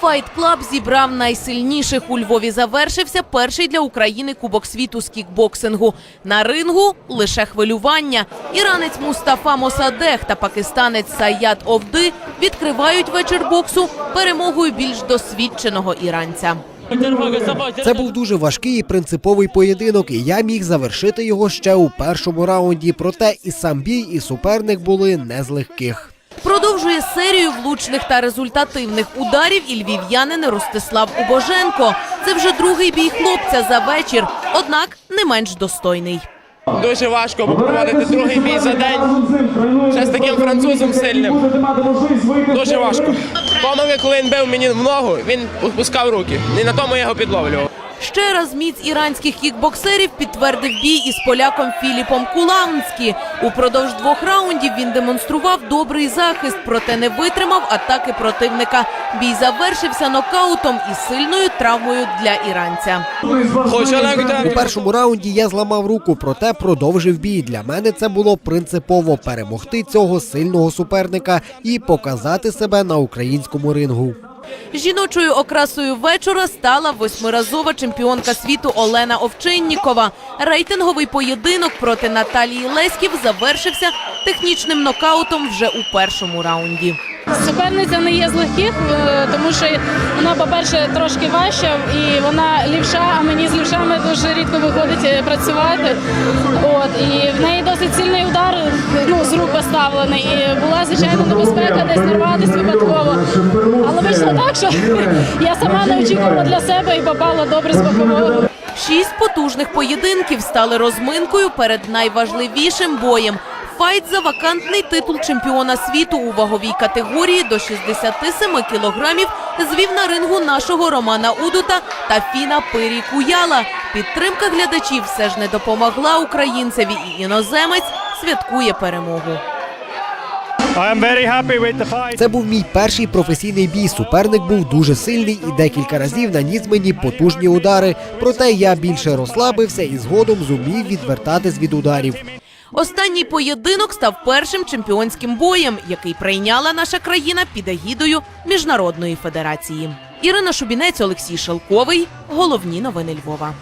Файт Клаб зібрав найсильніших у Львові. Завершився перший для України Кубок світу з кікбоксингу. На рингу лише хвилювання. Іранець Мустафа Мосадех та пакистанець Саят Овди відкривають вечір боксу перемогою більш досвідченого іранця. Це був дуже важкий і принциповий поєдинок, і я міг завершити його ще у першому раунді. Проте і сам бій, і суперник були не з легких. Продовжує серію влучних та результативних ударів і львів'янин Ростислав Убоженко. Це вже другий бій хлопця за вечір, однак не менш достойний. Дуже важко проводити другий бій за день. Ще з таким французом сильним. Дуже важко. Помилки, коли він бив мені в ногу, він опускав руки. І на тому я його підловлював. Ще раз міць іранських кікбоксерів підтвердив бій із поляком Філіпом Кулаунські. Упродовж двох раундів він демонстрував добрий захист, проте не витримав атаки противника. Бій завершився нокаутом і сильною травмою для іранця. У першому раунді я зламав руку, проте продовжив бій. Для мене це було принципово перемогти цього сильного суперника і показати себе на українському рингу. Жіночою окрасою вечора стала восьмиразова чемпіонка світу Олена Овчиннікова. Рейтинговий поєдинок проти Наталії Леськів завершився технічним нокаутом вже у першому раунді. Суперниця не є з легких, е, тому що вона, по-перше, трошки важча, і вона лівша, а мені з лівшами дуже рідко виходить е, працювати. От, і в неї досить сильний удар ну, з рук поставлений. І була, звичайно, небезпека десь нарватися випадково. Що я сама не очікувала для себе і попала добре з бокового. Шість потужних поєдинків стали розминкою перед найважливішим боєм. Файт за вакантний титул чемпіона світу у ваговій категорії до 67 кілограмів звів на рингу нашого Романа Удута та Фіна Пирі Куяла. Підтримка глядачів все ж не допомогла українцеві і іноземець святкує перемогу. Це був мій перший професійний бій. Суперник був дуже сильний і декілька разів наніс мені потужні удари. Проте я більше розслабився і згодом зумів відвертатись від ударів. Останній поєдинок став першим чемпіонським боєм, який прийняла наша країна під егідою міжнародної федерації. Ірина Шубінець, Олексій Шелковий. Головні новини Львова.